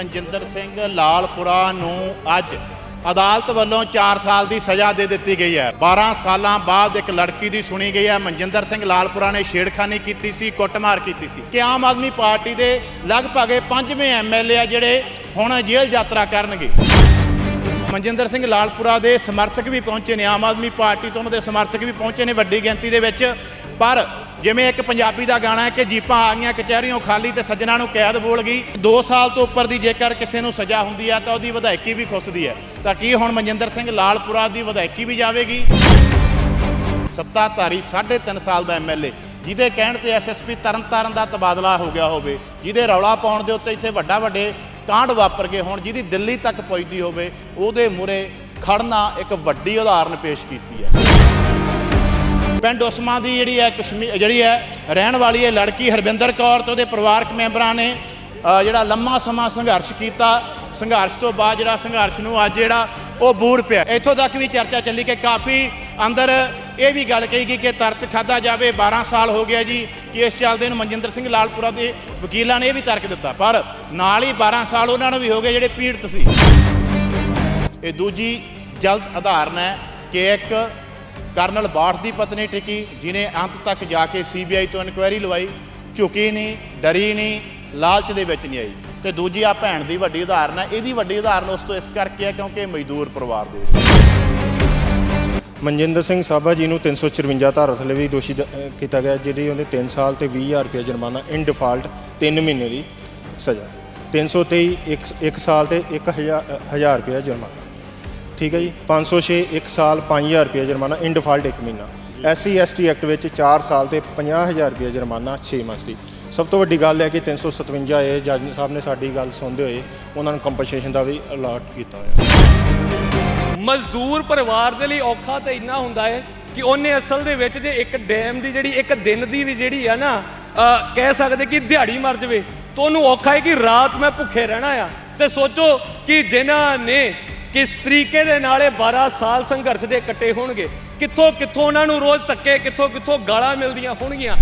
ਮਨਜਿੰਦਰ ਸਿੰਘ ਲਾਲਪੁਰਾ ਨੂੰ ਅੱਜ ਅਦਾਲਤ ਵੱਲੋਂ 4 ਸਾਲ ਦੀ ਸਜ਼ਾ ਦੇ ਦਿੱਤੀ ਗਈ ਹੈ। 12 ਸਾਲਾਂ ਬਾਅਦ ਇੱਕ ਲੜਕੀ ਦੀ ਸੁਣੀ ਗਈ ਹੈ। ਮਨਜਿੰਦਰ ਸਿੰਘ ਲਾਲਪੁਰਾ ਨੇ ਛੇੜਖਾਨੀ ਕੀਤੀ ਸੀ, ਕੁੱਟਮਾਰ ਕੀਤੀ ਸੀ। ਕਿ ਆਮ ਆਦਮੀ ਪਾਰਟੀ ਦੇ ਲਗਭਗ ਇਹ ਪੰਜਵੇਂ ਐਮਐਲਏ ਆ ਜਿਹੜੇ ਹੁਣ ਜੇਲ੍ਹ ਯਾਤਰਾ ਕਰਨਗੇ। ਮਨਜਿੰਦਰ ਸਿੰਘ ਲਾਲਪੁਰਾ ਦੇ ਸਮਰਥਕ ਵੀ ਪਹੁੰਚੇ ਨੇ। ਆਮ ਆਦਮੀ ਪਾਰਟੀ ਤੋਂ ਉਹਨਾਂ ਦੇ ਸਮਰਥਕ ਵੀ ਪਹੁੰਚੇ ਨੇ ਵੱਡੀ ਗਿਣਤੀ ਦੇ ਵਿੱਚ। ਪਰ ਜਿਵੇਂ ਇੱਕ ਪੰਜਾਬੀ ਦਾ ਗਾਣਾ ਹੈ ਕਿ ਜੀਪਾਂ ਆ ਗਈਆਂ, ਕਚਹਿਰੀਆਂ ਖਾਲੀ ਤੇ ਸੱਜਣਾ ਨੂੰ ਕੈਦ ਬੋਲ ਗਈ। 2 ਸਾਲ ਤੋਂ ਉੱਪਰ ਦੀ ਜੇਕਰ ਕਿਸੇ ਨੂੰ ਸਜ਼ਾ ਹੁੰਦੀ ਹੈ ਤਾਂ ਉਹਦੀ ਵਿਧਾਇਕੀ ਵੀ ਖੁੱਸਦੀ ਹੈ। ਤਾਂ ਕੀ ਹੁਣ ਮਨਜਿੰਦਰ ਸਿੰਘ ਲਾਲਪੁਰਾ ਦੀ ਵਿਧਾਇਕੀ ਵੀ ਜਾਵੇਗੀ? ਸੱਤਾਧਾਰੀ 3.5 ਸਾਲ ਦਾ ਐਮਐਲਏ ਜਿਹਦੇ ਕਹਿਣ ਤੇ ਐਸਐਸਪੀ ਤਰਨਤਾਰਨ ਦਾ ਤਬਾਦਲਾ ਹੋ ਗਿਆ ਹੋਵੇ, ਜਿਹਦੇ ਰੌਲਾ ਪਾਉਣ ਦੇ ਉੱਤੇ ਇੱਥੇ ਵੱਡਾ ਵੱਡੇ ਕਾਂਡ ਵਾਪਰ ਗਏ ਹੋਣ, ਜਿਹਦੀ ਦਿੱਲੀ ਤੱਕ ਪਹੁੰਚਦੀ ਹੋਵੇ, ਉਹਦੇ ਮੂਰੇ ਖੜਨਾ ਇੱਕ ਵੱਡੀ ਉਦਾਹਰਨ ਪੇਸ਼ ਕੀਤੀ ਹੈ। ਪਿੰਡ ਉਸਮਾ ਦੀ ਜਿਹੜੀ ਹੈ ਕਸ਼ਮੀਰ ਜਿਹੜੀ ਹੈ ਰਹਿਣ ਵਾਲੀ ਹੈ ਲੜਕੀ ਹਰਵਿੰਦਰ ਕੌਰ ਤੇ ਉਹਦੇ ਪਰਿਵਾਰਕ ਮੈਂਬਰਾਂ ਨੇ ਜਿਹੜਾ ਲੰਮਾ ਸਮਾਂ ਸੰਘਰਸ਼ ਕੀਤਾ। ਸੰਘਰਸ਼ ਤੋਂ ਬਾਅਦ ਜਿਹੜਾ ਸੰਘਰਸ਼ ਨੂੰ ਅੱਜ ਜਿਹੜਾ ਉਹ ਬੂਰ ਪਿਆ। ਇੱਥੋਂ ਤੱਕ ਵੀ ਚਰਚਾ ਚੱਲੀ ਕਿ ਕਾਫੀ ਅੰਦਰ ਇਹ ਵੀ ਗੱਲ ਕਹੀ ਗਈ ਕਿ ਤਰਸ ਖਾਦਾ ਜਾਵੇ। 12 ਸਾਲ ਹੋ ਗਿਆ ਜੀ ਕੇਸ ਚੱਲਦੇ ਨੂੰ ਮਨਜਿੰਦਰ ਸਿੰਘ ਲਾਲਪੁਰਾ ਦੇ ਵਕੀਲਾਂ ਨੇ ਇਹ ਵੀ ਤਰਕ ਦਿੱਤਾ। ਪਰ ਨਾਲ ਹੀ 12 ਸਾਲ ਉਹਨਾਂ ਨੂੰ ਵੀ ਹੋ ਗਏ ਜਿਹੜੇ ਪੀੜਤ ਸੀ। ਇਹ ਦੂਜੀ ਜਲਦ ਉਦਾਹਰਨ ਹੈ ਕਿ ਇੱਕ ਕਰਨਲ ਬਾਠ ਦੀ ਪਤਨੀ ਟਿਕੀ, ਜਿਨੇ ਅੰਤ ਤੱਕ ਜਾ ਕੇ ਸੀਬੀਆਈ ਤੋਂ ਇਨਕੁਆਇਰੀ ਲਵਾਈ, ਝੁਕੀ ਨਹੀਂ ਡਰੀ ਨਹੀਂ ਲਾਲਚ ਦੇ ਵਿੱਚ ਨਹੀਂ ਆਈ। ਤੇ ਦੂਜੀ ਆ ਭੈਣ ਦੀ ਵੱਡੀ ਉਦਾਹਰਨ ਹੈ ਇਹਦੀ ਵੱਡੀ ਉਦਾਹਰਨ ਉਸ ਤੋਂ ਇਸ ਕਰਕੇ ਹੈ ਕਿਉਂਕਿ ਮਜ਼ਦੂਰ ਪਰਿਵਾਰ ਦੇ ਮਨਜਿੰਦਰ ਸਿੰਘ ਸਾਬਾ ਜੀ ਨੂੰ 354 ਧਾਰਾ ਥੱਲੇ ਵੀ ਦੋਸ਼ੀ ਦ- ਕੀਤਾ ਗਿਆ, ਜਿਹਦੀ ਉਹਨੇ 3 ਸਾਲ ਤੇ 20000 ਰੁਪਏ ਜੁਰਮਾਨਾ ਇਨ ਡਿਫਾਲਟ 3 ਮਹੀਨੇ ਦੀ ਸਜ਼ਾ। 323 ਇੱਕ ਇੱਕ ਸਾਲ ਤੇ 1000 1000 ਰੁਪਏ ਜੁਰਮਾਨਾ। ਠੀਕ ਹੈ ਜੀ? 506 ਇੱਕ ਸਾਲ 5000 ਰੁਪਏ ਜੁਰਮਾਨਾ ਇਨ ਡਿਫਾਲਟ ਇੱਕ ਮਹੀਨਾ। ਐਸਸੀ ਐਸਟੀ ਐਕਟ ਵਿੱਚ 4 ਸਾਲ ਤੇ 50000 ਰੁਪਏ ਜੁਰਮਾਨਾ 6 ਮੰਥ ਦੀ। ਸਭ ਤੋਂ ਵੱਡੀ ਗੱਲ ਹੈ ਕਿ 357 ਏ ਜੱਜ ਸਾਹਿਬ ਨੇ ਸਾਡੀ ਗੱਲ ਸੁਣਦੇ ਹੋਏ ਉਹਨਾਂ ਨੂੰ ਕੰਪਨਸੇਸ਼ਨ ਦਾ ਵੀ ਅਲਾਟ ਕੀਤਾ ਹੋਇਆ। ਮਜ਼ਦੂਰ ਪਰਿਵਾਰ ਦੇ ਲਈ ਔਖਾ ਤਾਂ ਇੰਨਾ ਹੁੰਦਾ ਹੈ ਕਿ ਉਹਨੇ ਅਸਲ ਦੇ ਵਿੱਚ ਜੇ ਇੱਕ ਡੈਮ ਦੀ ਜਿਹੜੀ, ਇੱਕ ਦਿਨ ਦੀ ਵੀ ਜਿਹੜੀ ਆ ਨਾ ਕਹਿ ਸਕਦੇ ਕਿ ਦਿਹਾੜੀ ਮਰ ਜਵੇ, ਤਾਂ ਉਹਨੂੰ ਔਖਾ ਹੈ ਕਿ ਰਾਤ ਮੈਂ ਭੁੱਖੇ ਰਹਿਣਾ ਆ। ਤੇ ਸੋਚੋ ਕਿ ਜਿਨ੍ਹਾਂ ਨੇ ਕਿਸ ਤਰੀਕੇ ਦੇ ਨਾਲ ਇਹ 12 ਸਾਲ ਸੰਘਰਸ਼ ਦੇ ਕੱਟੇ ਹੋਣਗੇ? ਕਿੱਥੋਂ ਕਿੱਥੋਂ ਉਹਨਾਂ ਨੂੰ ਰੋਜ਼ ਧੱਕੇ, ਕਿੱਥੋਂ ਕਿੱਥੋਂ ਗਾਲਾਂ ਮਿਲਦੀਆਂ ਹੋਣਗੀਆਂ?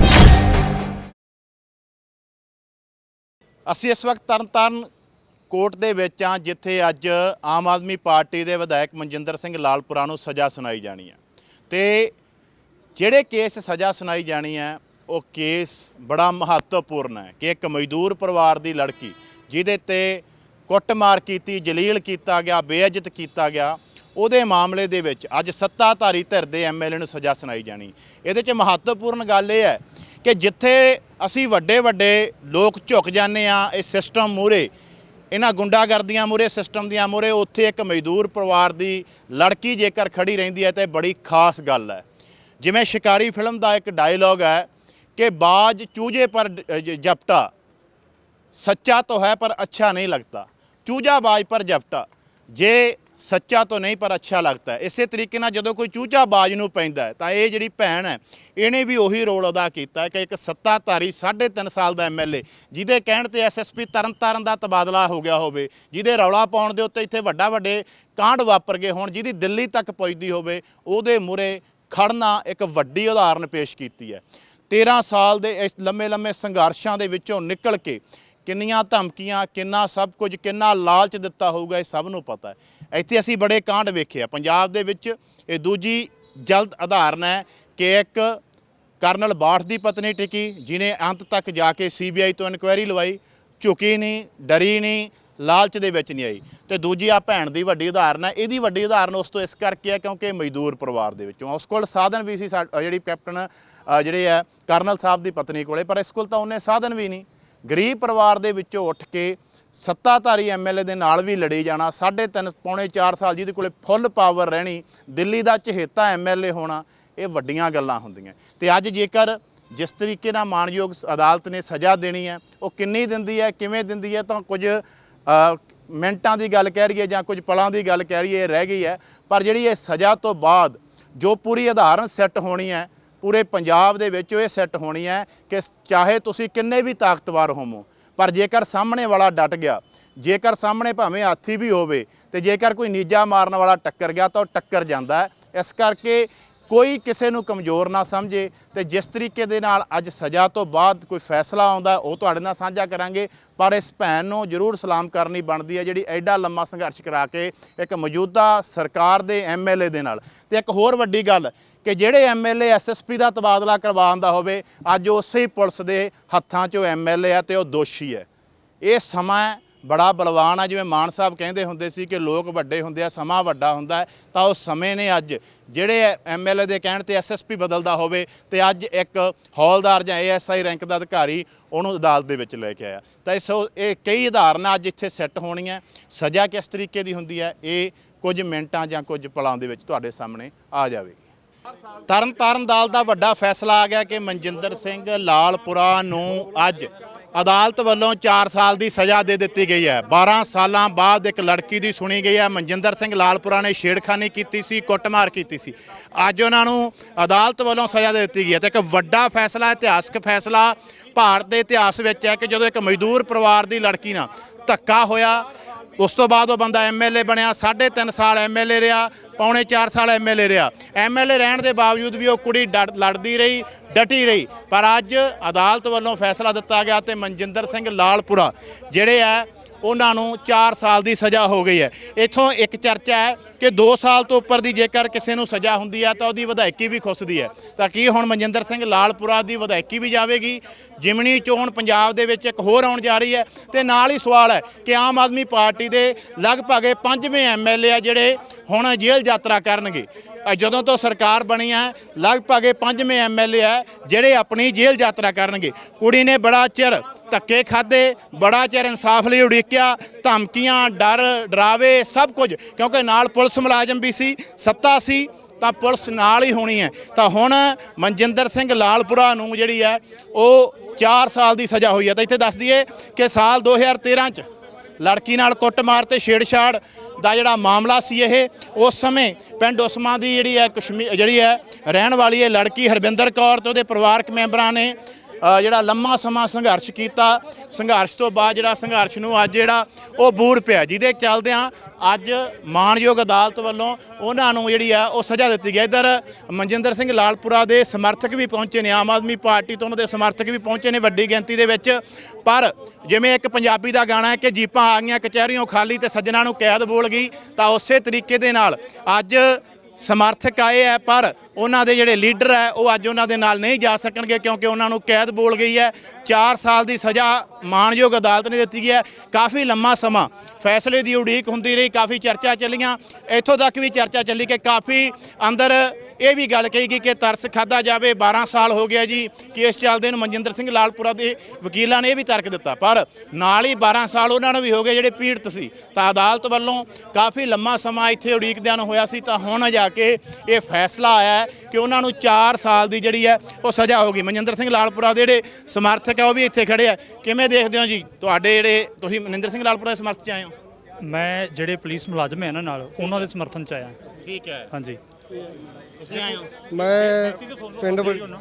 ਅਸੀਂ ਇਸ ਵਕਤ ਤਰਨਤਾਰਨ ਕੋਰਟ ਦੇ ਵਿੱਚ ਆ ਜਿੱਥੇ ਅੱਜ ਆਮ ਆਦਮੀ ਪਾਰਟੀ ਦੇ ਵਿਧਾਇਕ ਮਨਜਿੰਦਰ ਸਿੰਘ ਲਾਲਪੁਰਾ ਨੂੰ ਸਜ਼ਾ ਸੁਣਾਈ ਜਾਣੀ ਹੈ। ਤੇ ਜਿਹੜੇ ਕੇਸ ਸਜ਼ਾ ਸੁਣਾਈ ਜਾਣੀ ਹੈ, ਉਹ ਕੇਸ ਬੜਾ ਮਹੱਤਵਪੂਰਨ ਹੈ ਕਿ ਇੱਕ ਮਜ਼ਦੂਰ ਪਰਿਵਾਰ ਦੀ ਲੜਕੀ, ਜਿਹਦੇ ਤੇ ਕੁੱਟਮਾਰ ਕੀਤੀ, ਜਲੀਲ ਕੀਤਾ ਗਿਆ ਬੇਇੱਜ਼ਤ ਕੀਤਾ ਗਿਆ। ਉਹਦੇ ਮਾਮਲੇ ਦੇ ਵਿੱਚ ਅੱਜ ਸੱਤਾਧਾਰੀ ਧਿਰ ਦੇ ਐਮਐਲਏ ਨੂੰ ਸਜ਼ਾ ਸੁਣਾਈ ਜਾਣੀ। ਇਹਦੇ 'ਚ ਮਹੱਤਵਪੂਰਨ ਗੱਲ ਇਹ ਹੈ ਕਿ ਜਿੱਥੇ ਅਸੀਂ ਵੱਡੇ ਵੱਡੇ ਲੋਕ ਝੁਕ ਜਾਂਦੇ ਆ ਇਹ ਸਿਸਟਮ ਮੂਰੇ ਇਹਨਾਂ ਗੁੰਡਾਗਰਦੀਆਂ ਮੂਰੇ ਸਿਸਟਮ ਦੀਆਂ ਮੂਰੇ ਉੱਥੇ ਇੱਕ ਮਜ਼ਦੂਰ ਪਰਿਵਾਰ ਦੀ ਲੜਕੀ ਜੇਕਰ ਖੜੀ ਰਹਿੰਦੀ ਹੈ, ਤਾਂ ਇਹ ਬੜੀ ਖਾਸ ਗੱਲ ਹੈ। ਜਿਵੇਂ ਸ਼ਿਕਾਰੀ ਫਿਲਮ ਦਾ ਇੱਕ ਡਾਇਲੌਗ ਹੈ ਕਿ ਬਾਜ ਚੂਜੇ ਪਰ ਜਪਟਾ, ਸੱਚਾ ਤਾਂ ਹੈ ਪਰ ਅੱਛਾ ਨਹੀਂ ਲੱਗਦਾ। ਚੂਜਾ ਬਾਜ ਪਰ ਜਪਟਾ ਜੇ ਸੱਚਾ ਤੋਂ ਨਹੀਂ, ਪਰ ਅੱਛਾ ਲੱਗਦਾ ਹੈ। ਇਸੇ ਤਰੀਕੇ ਨਾਲ ਜਦੋਂ ਕੋਈ ਚੂਚਾ ਬਾਜ ਨੂੰ ਪੈਂਦਾ ਤਾਂ ਇਹ ਜਿਹੜੀ ਭੈਣ ਹੈ, ਇਹਨੇ ਵੀ ਉਹੀ ਰੋਲ ਅਦਾ ਕੀਤਾ ਕਿ ਇੱਕ ਸੱਤਾਧਾਰੀ 3.5 ਸਾਲ ਦਾ ਐਮਐਲਏ ਜਿਹਦੇ ਕਹਿਣ ਤੇ ਐਸਐਸਪੀ ਤਰਨਤਾਰਨ ਦਾ ਤਬਾਦਲਾ ਹੋ ਗਿਆ ਹੋਵੇ, ਜਿਹਦੇ ਰੌਲਾ ਪਾਉਣ ਦੇ ਉੱਤੇ ਇੱਥੇ ਵੱਡਾ ਵੱਡੇ ਕਾਂਡ ਵਾਪਰ ਗਏ ਹੋਣ, ਜਿਹਦੀ ਦਿੱਲੀ ਤੱਕ ਪਹੁੰਚਦੀ ਹੋਵੇ, ਉਹਦੇ ਮੂਰੇ ਖੜਨਾ ਇੱਕ ਵੱਡੀ ਉਦਾਹਰਨ ਪੇਸ਼ ਕੀਤੀ ਹੈ। 13 ਸਾਲ ਦੇ ਇਸ ਲੰਮੇ ਲੰਮੇ ਸੰਘਰਸ਼ਾਂ ਦੇ ਵਿੱਚੋਂ ਨਿਕਲ ਕੇ ਕਿੰਨੀਆਂ ਧਮਕੀਆਂ, ਕਿੰਨਾ ਸਭ ਕੁਝ, ਕਿੰਨਾ ਲਾਲਚ ਦਿੱਤਾ ਹੋਊਗਾ, ਇਹ ਸਭ ਨੂੰ ਪਤਾ ਹੈ। ਇੱਥੇ ਅਸੀਂ ਬੜੇ ਕਾਂਡ ਵੇਖੇ ਆ। ਪੰਜਾਬ ਦੇ ਵਿੱਚ ਇਹ ਦੂਜੀ ਜਲਦ ਉਦਾਹਰਨ ਹੈ ਕਿ ਇੱਕ ਕਰਨਲ ਬਾਠ ਦੀ ਪਤਨੀ ਟਿਕੀ, ਜਿਨੇ ਅੰਤ ਤੱਕ ਜਾ ਕੇ ਸੀਬੀਆਈ ਤੋਂ ਇਨਕੁਆਇਰੀ ਲਵਾਈ, ਝੁਕੀ ਨਹੀਂ, ਡਰੀ ਨਹੀਂ, ਲਾਲਚ ਦੇ ਵਿੱਚ ਨਹੀਂ ਆਈ। ਤੇ ਦੂਜੀ ਆ ਭੈਣ ਦੀ ਵੱਡੀ ਉਦਾਹਰਨ ਹੈ। ਇਹਦੀ ਵੱਡੀ ਉਦਾਹਰਨ ਉਸ ਤੋਂ ਇਸ ਕਰਕੇ ਹੈ ਕਿਉਂਕਿ ਮਜ਼ਦੂਰ ਪਰਿਵਾਰ ਦੇ ਵਿੱਚੋਂ ਉਸ ਕੋਲ ਸਾਧਨ ਵੀ ਸੀ ਸਾ- ਜਿਹੜੀ ਕੈਪਟਨ ਜਿਹੜੇ ਹੈ ਕਰਨਲ ਸਾਹਿਬ ਦੀ ਪਤਨੀ ਕੋਲੇ, ਪਰ ਇਸ ਕੋਲ ਤਾਂ ਉਹਨੇ ਸਾਧਨ ਵੀ ਨਹੀਂ। ਗਰੀਬ ਪਰਿਵਾਰ ਦੇ ਵਿੱਚੋਂ ਉੱਠ ਕੇ ਸੱਤਾਧਾਰੀ ਐਮਐਲਏ ਦੇ ਨਾਲ ਵੀ ਲੜੀ ਜਾਣਾ 3.5 ਪੌਣੇ 4 ਸਾਲ ਜਿਹਦੇ ਕੋਲੇ ਫੁੱਲ ਪਾਵਰ ਰਹਿਣੀ, ਦਿੱਲੀ ਦਾ ਚਹੇਤਾ ਐਮਐਲਏ ਹੋਣਾ, ਇਹ ਵੱਡੀਆਂ ਗੱਲਾਂ ਹੁੰਦੀਆਂ। ਤੇ ਅੱਜ ਜੇਕਰ ਜਿਸ ਤਰੀਕੇ ਨਾਲ ਮਾਨਯੋਗ ਅਦਾਲਤ ਨੇ ਸਜ਼ਾ ਦੇਣੀ ਹੈ, ਉਹ ਕਿੰਨੀ ਦਿੰਦੀ ਹੈ, ਕਿਵੇਂ ਦਿੰਦੀ ਹੈ, ਤਾਂ ਕੁਝ ਮਿੰਟਾਂ ਦੀ ਗੱਲ ਕਹਿ ਰਹੀ ਜਾਂ ਕੁਝ ਪਲਾਂ ਦੀ ਗੱਲ ਕਹਿ ਰਹੀ ਇਹ ਰਹਿ ਗਈ ਹੈ। ਪਰ ਜਿਹੜੀ ਇਹ ਸਜ਼ਾ ਤੋਂ ਬਾਅਦ ਜੋ ਪੂਰੀ ਉਦਾਹਰਨ ਸੈੱਟ ਹੋਣੀ ਹੈ ਪੂਰੇ ਪੰਜਾਬ ਦੇ ਵਿੱਚ ਇਹ ਸੈੱਟ ਹੋਣੀ ਹੈ ਕਿ ਚਾਹੇ ਤੁਸੀਂ ਕਿੰਨੇ ਵੀ ਤਾਕਤਵਰ ਹੋਵੋ, ਪਰ ਜੇਕਰ ਸਾਹਮਣੇ ਵਾਲਾ ਡਟ ਗਿਆ, ਜੇਕਰ ਸਾਹਮਣੇ ਭਾਵੇਂ ਹਾਥੀ ਵੀ ਹੋਵੇ ਤੇ ਜੇਕਰ ਕੋਈ ਨੀਜਾ ਮਾਰਨ ਵਾਲਾ ਟੱਕਰ ਗਿਆ ਤਾਂ ਉਹ ਟੱਕਰ ਜਾਂਦਾ ਇਸ ਕਰਕੇ ਕੋਈ ਕਿਸੇ ਨੂੰ ਕਮਜ਼ੋਰ ਨਾ ਸਮਝੇ ਤੇ ਜਿਸ ਤਰੀਕੇ ਦੇ ਨਾਲ ਅੱਜ ਸਜ਼ਾ ਤੋਂ ਬਾਅਦ ਕੋਈ ਫੈਸਲਾ ਆਉਂਦਾ, ਉਹ ਤੁਹਾਡੇ ਨਾਲ ਸਾਂਝਾ ਕਰਾਂਗੇ। ਪਰ ਇਸ ਭੈਣ ਨੂੰ ਜ਼ਰੂਰ ਸਲਾਮ ਕਰਨੀ ਬਣਦੀ ਹੈ, ਜਿਹੜੀ ਐਡਾ ਲੰਮਾ ਸੰਘਰਸ਼ ਕਰਾ ਕੇ ਇੱਕ ਮੌਜੂਦਾ ਸਰਕਾਰ ਦੇ ਐਮਐਲਏ ਦੇ ਨਾਲ। ਤੇ ਇੱਕ ਹੋਰ ਵੱਡੀ ਗੱਲ ਕਿ ਜਿਹੜੇ ਐਮਐਲਏ ਐਸਐਸਪੀ ਦਾ ਤਬਾਦਲਾ ਕਰਵਾਉਣ ਦਾ ਹੋਵੇ, ਅੱਜ ਉਸੇ ਹੀ ਪੁਲਿਸ ਦੇ ਹੱਥਾਂ 'ਚੋਂ ਐਮਐਲਏ ਆ ਤੇ ਉਹ ਦੋਸ਼ੀ ਹੈ। ਇਹ ਸਮਾਂ ਬੜਾ ਬਲਵਾਨ ਆ, ਜਿਵੇਂ ਮਾਨ ਸਾਹਿਬ ਕਹਿੰਦੇ ਹੁੰਦੇ ਸੀ ਕਿ ਲੋਕ ਵੱਡੇ ਹੁੰਦੇ ਆ, ਸਮਾਂ ਵੱਡਾ ਹੁੰਦਾ ਤਾਂ ਉਹ ਸਮੇਂ ਨੇ ਅੱਜ ਜਿਹੜੇ ਐਮਐਲਏ ਦੇ ਕਹਿਣ ਤੇ ਐਸਐਸਪੀ ਬਦਲਦਾ ਹੋਵੇ ਤੇ ਅੱਜ ਇੱਕ ਹੌਲਦਾਰ ਜਾਂ ਏਐਸਆਈ ਰੈਂਕ ਦਾ ਅਧਿਕਾਰੀ ਉਹਨੂੰ ਅਦਾਲਤ ਦੇ ਵਿੱਚ ਲੈ ਕੇ ਆਇਆ। ਤਾਂ ਇਸ ਇਹ ਕਈ ਉਦਾਹਰਨਾਂ ਅੱਜ ਇੱਥੇ ਸੈੱਟ ਹੋਣੀਆਂ। ਸਜ਼ਾ ਕਿਸ ਤਰੀਕੇ ਦੀ ਹੁੰਦੀ ਹੈ? ਇਹ ਕੁਝ ਮਿੰਟਾਂ ਜਾਂ ਕੁਝ ਪਲਾਂ ਦੇ ਵਿੱਚ ਤੁਹਾਡੇ ਸਾਹਮਣੇ ਆ ਜਾਵੇਗੀ। ਤਰਨ ਤਾਰਨ ਦਾਲ ਦਾ ਵੱਡਾ ਫੈਸਲਾ ਆ ਗਿਆ ਕਿ ਮਨਜਿੰਦਰ ਸਿੰਘ ਲਾਲਪੁਰਾ ਨੂੰ ਅੱਜ ਅਦਾਲਤ ਵੱਲੋਂ 4 ਸਾਲ ਦੀ ਸਜ਼ਾ ਦੇ ਦਿੱਤੀ ਗਈ ਹੈ। 12 ਸਾਲਾਂ ਬਾਅਦ ਇੱਕ ਲੜਕੀ ਦੀ ਸੁਣੀ ਗਈ ਹੈ। ਮਨਜਿੰਦਰ ਸਿੰਘ ਲਾਲਪੁਰਾ ਨੇ ਛੇੜਖਾਨੀ ਕੀਤੀ ਸੀ, ਕੁੱਟਮਾਰ ਕੀਤੀ ਸੀ। ਅੱਜ ਉਹਨਾਂ ਨੂੰ ਅਦਾਲਤ ਵੱਲੋਂ ਸਜ਼ਾ ਦੇ ਦਿੱਤੀ ਗਈ ਹੈ ਤੇ ਇੱਕ ਵੱਡਾ ਫੈਸਲਾ, ਇਤਿਹਾਸਕ ਫੈਸਲਾ ਭਾਰਤ ਦੇ ਇਤਿਹਾਸ ਵਿੱਚ ਹੈ ਕਿ ਜਦੋਂ ਇੱਕ ਮਜ਼ਦੂਰ ਪਰਿਵਾਰ ਦੀ ਲੜਕੀ ਨਾਲ ਧੱਕਾ ਹੋਇਆ ਉਸ ਤੋਂ ਬਾਅਦ ਉਹ ਬੰਦਾ ਐਮਐਲਏ ਬਣਿਆ 3.5 ਸਾਲ ਐਮਐਲਏ ਰਿਹਾ, ਪੌਣੇ 4 ਸਾਲ ਐਮਐਲਏ ਰਿਹਾ। ਐਮਐਲਏ ਰਹਿਣ ਦੇ ਬਾਵਜੂਦ ਵੀ ਉਹ ਕੁੜੀ ਡਟ- ਲੜਦੀ ਰਹੀ, ਡਟੀ ਰਹੀ। ਪਰ ਅੱਜ ਅਦਾਲਤ ਵੱਲੋਂ ਫੈਸਲਾ ਦਿੱਤਾ ਗਿਆ ਤੇ ਮਨਜਿੰਦਰ ਸਿੰਘ ਲਾਲਪੁਰਾ, ਜਿਹੜੇ ਆ, ਉਹਨਾਂ ਨੂੰ 4 ਸਾਲ ਦੀ ਸਜ਼ਾ ਹੋ ਗਈ ਹੈ। ਇਥੋਂ ਇੱਕ ਚਰਚਾ ਹੈ ਕਿ 2 ਸਾਲ ਤੋਂ ਉੱਪਰ ਦੀ ਜੇਕਰ ਕਿਸੇ ਨੂੰ ਸਜ਼ਾ ਹੁੰਦੀ ਹੈ ਤਾਂ ਉਹਦੀ ਵਿਧਾਇਕੀ ਵੀ ਖੁੱਸਦੀ ਹੈ। ਤਾਂ ਕੀ ਹੁਣ ਮਨਜਿੰਦਰ ਸਿੰਘ ਲਾਲਪੁਰਾ ਦੀ ਵਿਧਾਇਕੀ ਵੀ ਜਾਵੇਗੀ? ਜਿਮਣੀ ਚੋਣ ਪੰਜਾਬ ਦੇ ਵਿੱਚ ਇੱਕ ਹੋਰ ਆਉਣ ਜਾ ਰਹੀ ਹੈ ਤੇ ਨਾਲ ਹੀ ਸਵਾਲ ਹੈ ਕਿ ਆਮ ਆਦਮੀ ਪਾਰਟੀ ਦੇ ਲਗਭਗ ਇਹ ਪੰਜਵੇਂ ਐਮਐਲਏ ਆ ਜਿਹੜੇ ਹੁਣ ਜੇਲ੍ਹ ਯਾਤਰਾ ਕਰਨਗੇ। ਜਦੋਂ ਤੋਂ ਸਰਕਾਰ ਬਣੀ ਹੈ, ਲਗਭਗ ਇਹ ਪੰਜਵੇਂ ਐਮਐਲਏ ਆ ਜਿਹੜੇ ਆਪਣੀ ਜੇਲ੍ਹ ਯਾਤਰਾ ਕਰਨਗੇ। ਕੁੜੀ ਨੇ ਬੜਾ ਚਿਰ ਧੱਕੇ ਖਾਦੇ ਬੜਾ ਚਿਰ ਇਨਸਾਫ ਲਈ ਉਡੀਕਿਆ, ਧਮਕੀਆਂ, ਡਰ, ਡਰਾਵੇ, ਸਭ ਕੁਝ। ਕਿਉਂਕਿ ਨਾਲ ਪੁਲਿਸ ਮੁਲਾਜ਼ਮ ਵੀ ਸੀ, ਸੱਤਾ ਸੀ ਤਾਂ ਪੁਲਿਸ ਨਾਲ ਹੀ ਹੋਣੀ ਹੈ। ਤਾਂ ਹੁਣ ਮਨਜਿੰਦਰ ਸਿੰਘ ਲਾਲਪੁਰਾ ਨੂੰ ਜਿਹੜੀ ਹੈ, ਉਹ 4 ਸਾਲ ਦੀ ਸਜ਼ਾ ਹੋਈ ਹੈ। ਤਾਂ ਇੱਥੇ ਦੱਸ ਦਈਏ ਕਿ ਸਾਲ 2013 ਚ ਲੜਕੀ ਨਾਲ ਕੁੱਟਮਾਰ ਤੇ ਛੇੜਛਾੜ ਦਾ ਜਿਹੜਾ ਮਾਮਲਾ ਸੀ ਇਹ, ਉਸ ਸਮੇਂ ਪਿੰਡ ਉਸਮਾ ਦੀ ਜਿਹੜੀ ਹੈ ਕਸ਼ਮੀਰ ਜਿਹੜੀ ਹੈ, ਰਹਿਣ ਵਾਲੀ ਇਹ ਲੜਕੀ ਹਰਵਿੰਦਰ ਕੌਰ ਤੇ ਉਹਦੇ ਪਰਿਵਾਰਕ ਮੈਂਬਰਾਂ ਨੇ ਜਿਹੜਾ ਲੰਮਾ ਸਮਾਂ ਸੰਘਰਸ਼ ਕੀਤਾ, ਸੰਘਰਸ਼ ਤੋਂ ਬਾਅਦ ਜਿਹੜਾ ਸੰਘਰਸ਼ ਨੂੰ ਅੱਜ ਜਿਹੜਾ ਉਹ ਬੂਰ ਪਿਆ, ਜਿਹਦੇ ਚੱਲਦਿਆਂ ਅੱਜ ਮਾਨਯੋਗ ਅਦਾਲਤ ਵੱਲੋਂ ਉਹਨਾਂ ਨੂੰ ਜਿਹੜੀ ਆ, ਉਹ ਸਜ਼ਾ ਦਿੱਤੀ ਗਈ। ਇੱਧਰ ਮਨਜਿੰਦਰ ਸਿੰਘ ਲਾਲਪੁਰਾ ਦੇ ਸਮਰਥਕ ਵੀ ਪਹੁੰਚੇ ਨੇ, ਆਮ ਆਦਮੀ ਪਾਰਟੀ ਤੋਂ ਉਹਨਾਂ ਦੇ ਸਮਰਥਕ ਵੀ ਪਹੁੰਚੇ ਨੇ ਵੱਡੀ ਗਿਣਤੀ ਦੇ ਵਿੱਚ। ਪਰ ਜਿਵੇਂ ਇੱਕ ਪੰਜਾਬੀ ਦਾ ਗਾਣਾ ਹੈ ਕਿ ਜੀਪਾਂ ਆ ਗਈਆਂ, ਕਚਹਿਰੀਆਂ ਖਾਲੀ ਤੇ ਸੱਜਣਾ ਨੂੰ ਕੈਦ ਬੋਲ ਗਈ, ਤਾਂ ਉਸੇ ਤਰੀਕੇ ਦੇ ਨਾਲ ਅੱਜ ਸਮਰਥਕ ਆਏ ਹੈ ਪਰ ਉਹਨਾਂ ਦੇ ਜਿਹੜੇ ਲੀਡਰ ਹੈ, ਉਹ ਅੱਜ ਉਹਨਾਂ ਦੇ ਨਾਲ ਨਹੀਂ ਜਾ ਸਕਣਗੇ ਕਿਉਂਕਿ ਉਹਨਾਂ ਨੂੰ ਕੈਦ ਬੋਲ ਗਈ ਹੈ। 4 ਸਾਲ ਦੀ ਸਜ਼ਾ ਮਾਣਯੋਗ ਅਦਾਲਤ ਨੇ ਦਿੱਤੀ ਹੈ। ਕਾਫੀ ਲੰਮਾ ਸਮਾਂ ਫੈਸਲੇ ਦੀ ਉਡੀਕ ਹੁੰਦੀ ਰਹੀ, ਕਾਫੀ ਚਰਚਾ ਚੱਲੀਆਂ। ਇੱਥੋਂ ਤੱਕ ਵੀ ਚਰਚਾ ਚੱਲੀ ਕਿ ਕਾਫੀ ਅੰਦਰ ਇਹ ਵੀ ਗੱਲ ਕਹੀ ਗਈ ਕਿ ਤਰਸ ਖਾਦਾ ਜਾਵੇ। 12 ਸਾਲ ਹੋ ਗਿਆ ਜੀ ਕੇਸ ਚੱਲਦੇ ਨੂੰ, ਮਨਜਿੰਦਰ ਸਿੰਘ ਲਾਲਪੁਰਾ ਦੇ ਵਕੀਲਾਂ ਨੇ ਇਹ ਵੀ ਤਰਕ ਦਿੱਤਾ। ਪਰ ਨਾਲ ਹੀ 12 ਸਾਲ ਉਹਨਾਂ ਨੂੰ ਵੀ ਹੋ ਗਏ ਜਿਹੜੇ ਪੀੜਤ ਸੀ। ਤਾਂ ਅਦਾਲਤ ਵੱਲੋਂ ਕਾਫੀ ਲੰਮਾ ਸਮਾਂ ਇੱਥੇ ਉਡੀਕਦਿਆਂ ਨੂੰ ਹੋਇਆ ਸੀ। ਤਾਂ ਹੁਣ ਜਾ ਕੇ ਇਹ ਫੈਸਲਾ ਆਇਆ ਕਿ ਉਹਨਾਂ ਨੂੰ 4 ਸਾਲ ਦੀ ਜਿਹੜੀ ਹੈ ਉਹ ਸਜ਼ਾ ਹੋਗੀ ਮਨਜਿੰਦਰ ਸਿੰਘ ਲਾਲਪੁਰਾ ਦੇ ਜਿਹੜੇ ਸਮਰਥਕ ਆ ਉਹ ਵੀ ਇੱਥੇ ਖੜੇ ਆ। ਕਿਵੇਂ ਦੇਖਦੇ ਹੋ ਜੀ? ਤੁਹਾਡੇ ਜਿਹੜੇ ਤੁਸੀਂ ਮਨਿੰਦਰ ਸਿੰਘ ਲਾਲਪੁਰਾ ਦੇ ਸਮਰਥਕ 'ਚ ਆਏ ਹੋ? ਮੈਂ ਜਿਹੜੇ ਪੁਲਿਸ ਮੁਲਾਜ਼ਮ ਹੈ ਨਾ ਨਾਲ ਉਹਨਾਂ ਦੇ ਸਮਰਥਨ ਚ ਆਇਆ। ਠੀਕ ਹੈ। ਹਾਂਜੀ। ਤੁਸੀਂ ਆਏ ਹੋ? ਮੈਂ ਪਿੰਡ ਬਲ-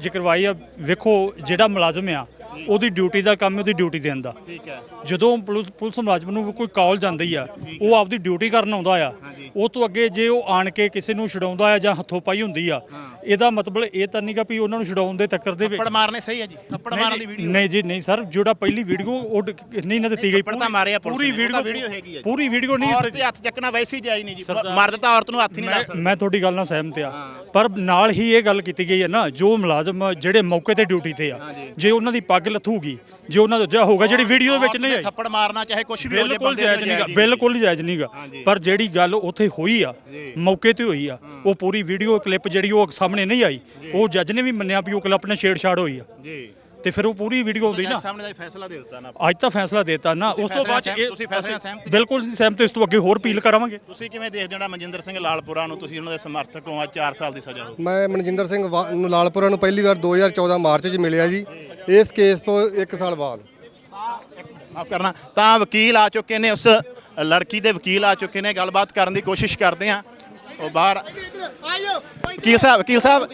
ਜੇ ਕਰਵਾਈ ਆ ਵੇਖੋ ਜਿਹੜਾ ਮੁਲਾਜ਼ਮ ਆ ਉਹਦੀ ਡਿਊਟੀ ਦਾ ਕੰਮ ਹੈ ਉਹਦੀ ਡਿਊਟੀ ਦੇਣ ਦਾ। ਠੀਕ ਹੈ। ਜਦੋਂ ਪੁਲਿਸ ਪੁਲਿਸ ਮੁਲਾਜ਼ਮ ਨੂੰ ਕੋਈ ਕਾਲ ਜਾਂਦੀ ਆ ਉਹ ਆਪਦੀ ਡਿਊਟੀ ਕਰਨ ਆਉਂਦਾ ਆ। ਉਹ ਤੋਂ ਅੱਗੇ ਜੇ ਉਹ ਆਣ ਕੇ ਕਿਸੇ ਨੂੰ ਛਡਾਉਂਦਾ ਆ ਜਾਂ ਹੱਥੋਂ ਪਾਈ ਹੁੰਦੀ ਆ ਇਹਦਾ ਮਤਲਬ ਇਹ ਤਾਂ ਨਹੀਂਗਾ ਵੀ ਉਹਨਾਂ ਨੂੰ ਛਡਾਉਣ ਦੇ ਚੱਕਰ ਦੇ ਵਿੱਚ ਥੱਪੜ ਮਾਰਨੇ ਸਹੀ ਹੈ ਜੀ। ਥੱਪੜ ਮਾਰਨ ਦੀ ਵੀਡੀਓ ਨਹੀਂ ਜੀ ਨਹੀਂ ਸਰ ਜਿਹੜਾ ਪਹਿਲੀ ਵੀਡੀਓ ਉਹ ਨਹੀਂ ਨਾ ਦਿੱਤੀ ਗਈ। ਪੂਰੀ ਵੀਡੀਓ ਹੈਗੀ ਆ ਜੀ। ਪੂਰੀ ਵੀਡੀਓ ਨਹੀਂ ਔਰਤ ਤੇ ਹੱਥ ਚੱਕਣਾ ਵੈਸੇ ਹੀ ਜਾਈ ਨਹੀਂ ਜੀ। ਮਰਦ ਤਾਂ ਔਰਤ ਨੂੰ ਹੱਥ ਹੀ ਨਹੀਂ ਲਾ ਮੈਂ ਸਕਦਾ। ਮੈਂ ਤੁਹਾਡੀ ਗੱਲ ਨਾਲ ਸਹਿਮਤ ਆ। ਪਰ ਨਾਲ ਹੀ ਇਹ ਗੱਲ ਕੀਤੀ ਗਈ ਹੈ ਨਾ ਜੋ ਮੁਲਾਜ਼ਮ ਜਿਹੜੇ ਮੌਕੇ ਤੇ ਡਿਊਟੀ ਤੇ ਆ ਜੇ ਉਹਨਾਂ ਦੀ ਪੱਗ ਲੱਥੂਗੀ ਜੇ ਉਹਨਾਂ ਦਾ ਜਾ ਹੋਗਾ ਜਿਹੜੀ ਵੀਡੀਓ ਦੇ ਵਿੱਚ ਨਹੀਂ ਆਈ। ਥੱਪੜ ਮਾਰਨਾ ਚਾਹੇ ਕੁਝ ਵੀ ਹੋ ਜਾਏ ਬਿਲਕੁਲ ਬੰਦੇ ਜਾਇਜ਼ ਨੂੰ ਨਹੀਂਗਾ ਬਿਲਕੁਲ ਜਾਇਜ਼ ਨਹੀਂਗਾ ਹਾਂਜੀ। ਪਰ ਜਿਹੜੀ ਗੱਲ ਉੱਥੇ ਹੋਈ ਆ ਮੌਕੇ ਤੇ ਹੋਈ ਆ ਉਹ ਪੂਰੀ ਵੀਡੀਓ ਕਲਿੱਪ ਜਿਹੜੀ ਉਹ ਸਾਹਮਣੇ ਨਹੀਂ ਆਈ ਉਹ ਜੱਜ ਨੇ ਵੀ ਮੰਨਿਆ ਵੀ ਉਹ ਕਲਿੱਪ ਨਾਲ ਛੇੜਛਾੜ ਹੋਈ ਆ। ਜੀ। ਤੇ ਫਿਰ ਉਹ ਪੂਰੀ ਵੀਡੀਓ ਆਉਂਦੀ ਨਾ। ਸਾਹਮਣੇ ਦਾ ਹੀ ਫੈਸਲਾ ਦੇ ਦਿੱਤਾ ਨਾ ਅੱਜ ਤਾਂ ਫੈਸਲਾ ਦੇਤਾ ਨਾ। ਉਸ ਤੋਂ ਬਾਅਦ ਤੁਸੀਂ ਫੈਸਲੇ ਨਾਲ ਸਹਿਮਤ? ਬਿਲਕੁਲ ਅਸੀਂ ਸਹਿਮਤ ਇਸ ਤੋਂ ਅੱਗੇ ਹੋਰ ਅਪੀਲ ਕਰਾਵਾਂਗੇ ਤੁਸੀਂ ਕਿਵੇਂ ਦੇਖਦੇ ਹੋ ਮਨਜਿੰਦਰ ਸਿੰਘ ਲਾਲਪੁਰਾ ਨੂੰ ਤੁਸੀਂ ਉਹਨਾਂ ਦੇ ਸਮਰਥਕ ਹੋ ਅੱਜ 4 ਸਾਲ ਦੀ ਸਜ਼ਾ ਹੋ ਮੈਂ ਮਨਜਿੰਦਰ ਸਿੰਘ ਨੂੰ ਲਾਲਪੁਰਾ ਨੂੰ ਪਹਿਲੀ ਵਾਰ 2014 ਮਾਰਚ 'ਚ ਮਿਲਿਆ ਜੀ। ਇਸ ਕੇਸ ਤੋਂ 1 ਸਾਲ ਬਾਅਦ। ਮਾਫ ਕਰਨਾ। ਤਾਂ ਵਕੀਲ ਆ ਚੁੱਕੇ ਨੇ ਉਸ ਲੜਕੀ ਦੇ ਵਕੀਲ ਆ ਚੁੱਕੇ ਨੇ। ਗੱਲਬਾਤ ਕਰਨ ਦੀ ਕੋਸ਼ਿਸ਼ ਕਰਦੇ ਆ ਉਹ ਬਾਹਰ। ਵਕੀਲ ਸਾਹਿਬ ਵਕੀਲ ਸਾਹਿਬ।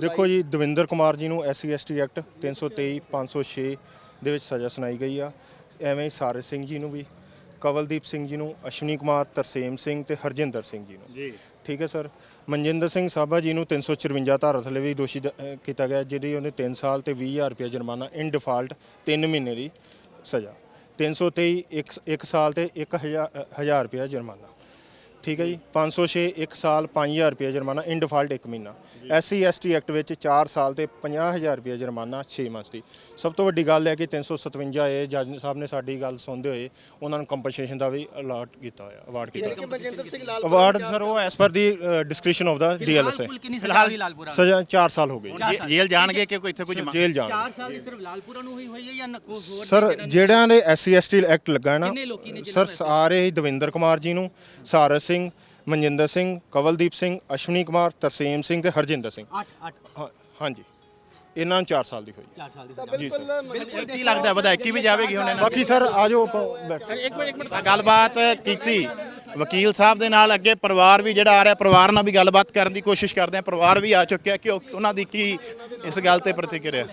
ਦੇਖੋ ਜੀ ਦਵਿੰਦਰ ਕੁਮਾਰ ਜੀ ਨੂੰ ਐਸਸੀ ਐਸਟੀ ਐਕਟ 323 506 ਦੇ ਵਿੱਚ ਸਜ਼ਾ ਸੁਣਾਈ ਗਈ ਆ। ਐਵੇਂ ਹੀ ਸਾਰਸ ਸਿੰਘ ਜੀ ਨੂੰ ਵੀ ਕਵਲਦੀਪ ਸਿੰਘ ਜੀ ਨੂੰ ਅਸ਼ਵਨੀ ਕੁਮਾਰ ਤਰਸੇਮ ਸਿੰਘ ਤੇ ਹਰਜਿੰਦਰ ਸਿੰਘ ਜੀ ਨੂੰ। ਜੀ। ਠੀਕ ਹੈ ਸਰ? ਮਨਜਿੰਦਰ ਸਿੰਘ ਸਾਬਾ ਜੀ ਨੂੰ 354 ਧਾਰਾ ਥੱਲੇ ਵੀ ਦੋਸ਼ੀ ਕੀਤਾ ਗਿਆ ਜਿਹਦੀ ਉਹਨੇ 3 ਸਾਲ ਤੇ 20000 ਰੁਪਏ ਜੁਰਮਾਨਾ ਇਨ ਡਿਫਾਲਟ 3 ਮਹੀਨੇ ਦੀ ਸਜ਼ਾ। 323 ਇੱਕ ਇੱਕ ਸਾਲ ਤੇ 1000 ਹਜ਼ਾਰ ਰੁਪਏ ਜੁਰਮਾਨਾ। ਠੀਕ ਹੈ ਜੀ? 506 ਇੱਕ ਸਾਲ 5000 ਰੁਪਏ ਜੁਰਮਾਨਾ ਇਨ ਡਿਫਾਲਟ 1 ਮਹੀਨਾ। ਐਸਸੀ ਐਸਟੀ ਐਕਟ ਵਿੱਚ 4 ਸਾਲ ਤੇ 50000 ਰੁਪਏ ਜੁਰਮਾਨਾ 6 ਮੰਥ ਦੀ। ਸਭ ਤੋਂ ਵੱਡੀ ਗੱਲ ਹੈ ਕਿ 357 ਇਹ ਜੱਜ ਸਾਹਿਬ ਨੇ ਸਾਡੀ ਗੱਲ ਸੁਣਦੇ ਹੋਏ ਉਹਨਾਂ ਨੂੰ ਕੰਪਨਸੇਸ਼ਨ ਦਾ ਵੀ ਅਲਾਟ ਕੀਤਾ ਹੋਇਆ ਅਵਾਰਡ ਕੀਤਾ ਅਵਾਰਡ ਸਰ ਉਹ as per the description of ਦਾ ਡੀਐਲਐਸਏ ਕੁੱਲ ਕਿੰਨੀ ਸਜ਼ਾ ਹੋਈ ਲਾਲਪੁਰਾ ਸਜ਼ਾ 4 ਸਾਲ ਹੋ ਗਏ ਜੇਲ੍ਹ ਜਾਣਗੇ ਕਿ ਕੋਈ ਇੱਥੇ ਕੋਈ ਜਮਾ ਜੇਲ੍ਹ ਜਾਣ 4 ਸਾਲ ਦੀ ਸਿਰਫ ਲਾਲਪੁਰਾ ਨੂੰ ਹੋਈ ਹੋਈ ਹੈ ਜਾਂ ਨਕੋ ਹੋਰ ਸਰ ਜਿਹੜਿਆਂ ਦੇ ਐਸਸੀ ਐਸਟੀ ਐਕਟ ਲੱਗਾ ਹੈ ਨਾ ਸਰ ਸਾਰੇ ਹੀ ਦਵਿੰਦਰ ਕੁਮਾਰ ਜੀ ਨੂੰ ਸਾਰਸ ਸਿੰਘ ਮਨਜਿੰਦਰ ਸਿੰਘ ਕਵਲਦੀਪ ਸਿੰਘ ਅਸ਼ਵਨੀ ਕੁਮਾਰ ਤਰਸੇਮ ਸਿੰਘ ਤੇ ਹਰਜਿੰਦਰ ਸਿੰਘ। 8 8 ਹਾਂ- ਹਾਂਜੀ। ਇਹਨਾਂ ਨੂੰ 4 ਸਾਲ ਦੀ ਹੋਈ 4 ਸਾਲ ਦੀ ਸਜ਼ਾ ਜੀ ਸਰ। ਕੀ ਲੱਗਦਾ ਵਿਧਾਇਕੀ ਵੀ ਜਾਵੇਗੀ ਹੁਣ ਇਹਨਾਂ ਬਾਕੀ ਸਰ ਆਜੋ ਤਾਂ ਗੱਲਬਾਤ ਕੀਤੀ। ਵਕੀਲ ਸਾਹਿਬ ਦੇ ਨਾਲ ਅੱਗੇ ਪਰਿਵਾਰ ਵੀ ਜਿਹੜਾ ਆ ਰਿਹਾ ਪਰਿਵਾਰ ਨਾਲ ਵੀ ਗੱਲਬਾਤ ਕਰਨ ਦੀ ਕੋਸ਼ਿਸ਼ ਕਰਦੇ ਆ। ਪਰਿਵਾਰ ਵੀ ਆ ਚੁੱਕਿਆ ਕਿ ਉਹ- ਉਹਨਾਂ ਦੀ ਕੀ ਇਸ ਗੱਲ ਤੇ ਪ੍ਰਤੀਕਿਰਿਆ?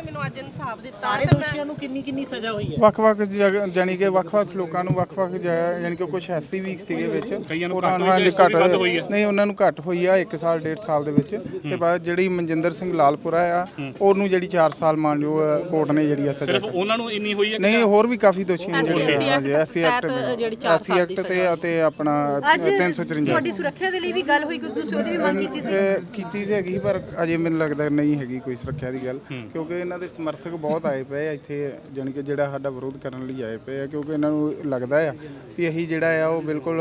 ਵੇਖਿਆ ਜਿੰਨੇ ਮੈਨੂੰ ਅੱਜ ਇਨਸਾਫ ਦਿੱਤਾ ਸਾਰੇ ਤੇ ਮੈਂ ਦੋਸ਼ੀਆਂ ਨੂੰ ਕਿੰਨੀ ਕਿੰਨੀ ਸਜ਼ਾ ਹੋਈ ਹੈ? ਵੱਖ-ਵੱਖ ਜਗ੍ਹਾ- ਜਾਣੀ ਕਿ ਵੱਖ-ਵੱਖ ਲੋਕਾਂ ਨੂੰ ਵੱਖ-ਵੱਖ ਜਾਣੀ ਕਿ ਕੁਝ ਐਸੀ ਵੀ ਸੀਗੇ ਵਿੱਚ। ਕਈਆਂ ਨੂੰ ਘੱਟ ਹੋਈ ਹੈ ਨਹੀਂ ਉਹਨਾਂ ਨੂੰ ਘੱਟ ਹੋਈ ਆ 1 ਸਾਲ 1.5 ਸਾਲ ਦੇ ਵਿੱਚ। ਤੇ ਬਾਅਦ ਜਿਹੜੀ ਮਨਜਿੰਦਰ ਸਿੰਘ ਲਾਲਪੁਰਾ ਆ ਉਹਨੂੰ ਜਿਹੜੀ 4 ਸਾਲ ਮਾਨਯੋਗ ਕੋਰਟ ਨੇ ਜਿਹੜੀ ਆ ਸਜ਼ਾ ਸਿਰਫ ਉਹਨਾਂ ਨੂੰ ਇੰਨੀ ਹੋਈ ਹੈ ਨਹੀਂ ਹੋਰ ਵੀ ਕਾਫੀ ਦੋਸ਼ੀ ਨੇ SC ਤਹਿਤ ਐਕਟ ਜਿਹੜੀ ਚਾਰ ਐਸਸੀ ਸਾਲ ਦੀ ਐਕਟ ਤੇ ਅਤੇ ਆਪਣਾ ਅੱਜ 354 ਤੁਹਾਡੀ ਸੁਰੱਖਿਆ ਦੇ ਲਈ ਵੀ ਗੱਲ ਹੋਈ ਕਿਉਂਕਿ ਤੁਸੀਂ ਉਹਦੀ ਵੀ ਮੰਗ ਕੀਤੀ ਸੀ? ਇਹ ਕੀਤੀ ਸੀ ਹੈਗੀ ਪਰ ਅਜੇ ਮੈਨੂੰ ਲੱਗਦਾ ਨਹੀਂ ਹੈਗੀ ਕੋਈ ਸੁਰੱਖਿਆ ਦੀ ਗੱਲ। ਕਿਉਂਕਿ ਇਹਨਾਂ ਦੇ ਸਮਰਥਕ ਬਹੁਤ ਆਏ ਪਏ ਆ ਇੱਥੇ ਜਾਣੀ ਕਿ ਜਿਹੜਾ ਸਾਡਾ ਵਿਰੋਧ ਕਰਨ ਲਈ ਆਏ ਪਏ ਆ ਕਿਉਂਕਿ ਇਹਨਾਂ ਨੂੰ ਲੱਗਦਾ ਆ ਵੀ ਇਹੀ ਜਿਹੜਾ ਆ ਉਹ ਬਿਲਕੁਲ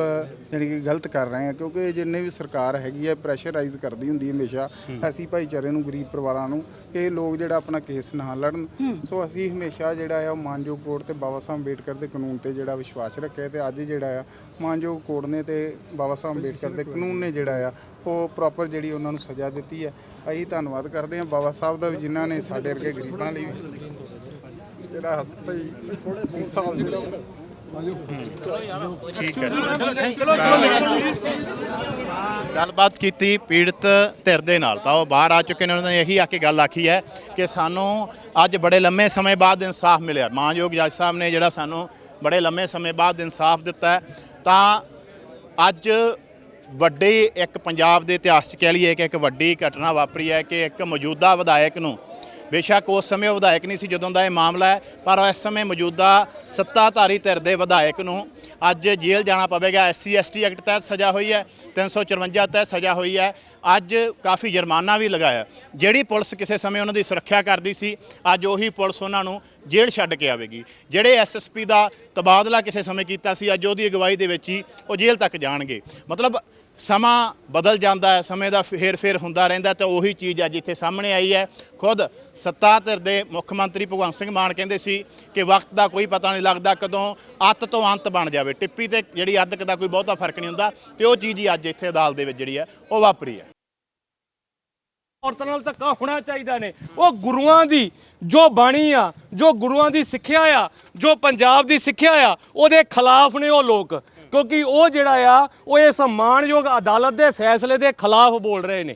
ਜਾਣੀ ਕਿ ਗਲਤ ਕਰ ਰਹੇ ਆ ਕਿਉਂਕਿ ਜਿੰਨੇ ਵੀ ਸਰਕਾਰ ਹੈਗੀ ਆ ਪ੍ਰੈਸ਼ਰਾਈਜ਼ ਕਰਦੀ ਹੁੰਦੀ ਹਮੇਸ਼ਾ ਅਸੀਂ ਭਾਈਚਾਰੇ ਨੂੰ ਗਰੀਬ ਪਰਿਵਾਰਾਂ ਨੂੰ ਕਿ ਇਹ ਲੋਕ ਜਿਹੜਾ ਆਪਣਾ ਕੇਸ ਨਾ ਲੜਨ। ਸੋ ਅਸੀਂ ਹਮੇਸ਼ਾ ਜਿਹੜਾ ਆ ਉਹ ਮਾਨਯੋਗ ਕੋਰਟ ਤੇ ਬਾਬਾ ਸਾਹਿਬ ਅੰਬੇਡਕਰ ਦੇ ਕਾਨੂੰਨ ਤੇ ਜਿਹੜਾ ਵਿਸ਼ਵਾਸ ਰੱਖਿਆ ਤੇ ਅੱਜ ਜਿਹੜਾ ਆ ਮਾਨਯੋਗ ਕੋਰਟ ਨੇ ਤੇ ਬਾਬਾ ਸਾਹਿਬ ਅੰਬੇਡਕਰ ਦੇ ਕਾਨੂੰਨ ਨੇ ਜਿਹੜਾ ਆ ਉਹ ਪ੍ਰੋਪਰ ਜਿਹੜੀ ਉਹਨਾਂ ਨੂੰ ਸਜ਼ਾ ਦਿੱਤੀ ਹੈ ਅਸੀਂ ਧੰਨਵਾਦ ਕਰਦੇ ਹਾਂ ਬਾਬਾ ਸਾਹਿਬ ਦਾ ਵੀ ਜਿਨ੍ਹਾਂ ਨੇ ਸਾਡੇ ਵਰਗੇ ਗਰੀਬਾਂ ਲਈ ਜਿਹੜਾ ਸਹੀ ਇਨਸਾਫ ਜਿਹੜਾ ਗੱਲਬਾਤ ਕੀਤੀ, ਪੀੜਤ ਧਿਰ ਦੇ ਨਾਲ। ਤਾਂ ਉਹ ਬਾਹਰ ਆ ਚੁੱਕੇ ਨੇ, ਉਹਨਾਂ ਨੇ ਇਹੀ ਆ ਕੇ ਗੱਲ ਆਖੀ ਹੈ ਕਿ ਸਾਨੂੰ ਅੱਜ ਬੜੇ ਲੰਮੇ ਸਮੇਂ ਬਾਅਦ ਇਨਸਾਫ ਮਿਲਿਆ। ਮਾਨਯੋਗ ਜੱਜ ਸਾਹਿਬ ਨੇ ਜਿਹੜਾ ਸਾਨੂੰ ਬੜੇ ਲੰਮੇ ਸਮੇਂ ਬਾਅਦ ਇਨਸਾਫ ਦਿੱਤਾ ਤਾਂ ਅੱਜ ਵੱਡੇ ਇੱਕ ਪੰਜਾਬ ਦੇ ਇਤਿਹਾਸ 'ਚ ਕਹਿ ਲਈਏ ਕਿ ਇੱਕ ਵੱਡੀ ਘਟਨਾ ਵਾਪਰੀ ਹੈ ਕਿ ਇੱਕ ਮੌਜੂਦਾ ਵਿਧਾਇਕ ਨੂੰ ਬੇਸ਼ੱਕ ਉਸ ਸਮੇਂ ਉਹ ਵਿਧਾਇਕ ਨਹੀਂ ਸੀ ਜਦੋਂ ਦਾ ਇਹ ਮਾਮਲਾ ਹੈ, ਪਰ ਇਸ ਸਮੇਂ ਮੌਜੂਦਾ ਸੱਤਾਧਾਰੀ ਧਿਰ ਦੇ ਵਿਧਾਇਕ ਨੂੰ ਅੱਜ ਜੇਲ੍ਹ ਜਾਣਾ ਪਵੇਗਾ। ਐਸਸੀ, ਐਸਟੀ ਐਕਟ ਤਹਿਤ ਸਜ਼ਾ ਹੋਈ ਹੈ 354 ਤਹਿਤ ਸਜ਼ਾ ਹੋਈ ਹੈ। ਅੱਜ ਕਾਫੀ ਜੁਰਮਾਨਾ ਵੀ ਲਗਾਇਆ। ਜਿਹੜੀ ਪੁਲਿਸ ਕਿਸੇ ਸਮੇਂ ਉਹਨਾਂ ਦੀ ਸੁਰੱਖਿਆ ਕਰਦੀ ਸੀ, ਅੱਜ ਉਹੀ ਪੁਲਿਸ ਉਹਨਾਂ ਨੂੰ ਜੇਲ੍ਹ ਛੱਡ ਕੇ ਆਵੇਗੀ। ਜਿਹੜੇ ਐਸਐਸਪੀ ਦਾ ਤਬਾਦਲਾ ਕਿਸੇ ਸਮੇਂ ਕੀਤਾ ਸੀ, ਅੱਜ ਉਹਦੀ ਅਗਵਾਈ ਦੇ ਵਿੱਚ ਹੀ ਉਹ ਜੇਲ੍ਹ ਤੱਕ ਜਾਣਗੇ। ਮਤਲਬ ਸਮਾਂ ਬਦਲ ਜਾਂਦਾ ਹੈ, ਸਮੇਂ ਦਾ ਫੇਰ ਫੇਰ ਹੁੰਦਾ ਰਹਿੰਦਾ ਤੇ ਉਹੀ ਚੀਜ਼ ਅੱਜ ਇੱਥੇ ਸਾਹਮਣੇ ਆਈ ਹੈ। ਖੁਦ ਸੱਤਾ ਧਿਰ ਦੇ ਮੁੱਖ ਮੰਤਰੀ ਭਗਵੰਤ ਸਿੰਘ ਮਾਨ ਕਹਿੰਦੇ ਸੀ ਕਿ ਵਕਤ ਦਾ ਕੋਈ ਪਤਾ ਨਹੀਂ ਲੱਗਦਾ ਕਦੋਂ ਅੱਤ ਤੋਂ ਅੰਤ ਬਣ ਜਾਵੇ। ਟਿੱਪੀ ਤੇ ਜਿਹੜੀ ਅੱਧ ਦਾ ਕੋਈ ਬਹੁਤਾ ਫ਼ਰਕ ਨਹੀਂ ਹੁੰਦਾ ਤੇ ਉਹ ਚੀਜ਼ ਹੀ ਅੱਜ ਇੱਥੇ ਅਦਾਲਤ ਦੇ ਵਿੱਚ ਜਿਹੜੀ ਹੈ, ਉਹ ਵਾਪਰੀ ਹੈ। ਔਰਤਾਂ ਨਾਲ ਧੱਕਾ ਹੋਣਾ ਚਾਹੀਦਾ ਨੇ। ਉਹ ਗੁਰੂਆਂ ਦੀ ਜੋ ਬਾਣੀ ਆ, ਜੋ ਗੁਰੂਆਂ ਦੀ ਸਿੱਖਿਆ ਆ, ਜੋ ਪੰਜਾਬ ਦੀ ਸਿੱਖਿਆ ਆ, ਉਹਦੇ ਖਿਲਾਫ ਨੇ ਉਹ ਲੋਕ। ਕਿਉਂਕਿ ਉਹ ਜਿਹੜਾ ਆ, ਉਹ ਇਸ ਮਾਣਯੋਗ ਅਦਾਲਤ ਦੇ ਫੈਸਲੇ ਦੇ ਖਿਲਾਫ ਬੋਲ ਰਹੇ ਨੇ।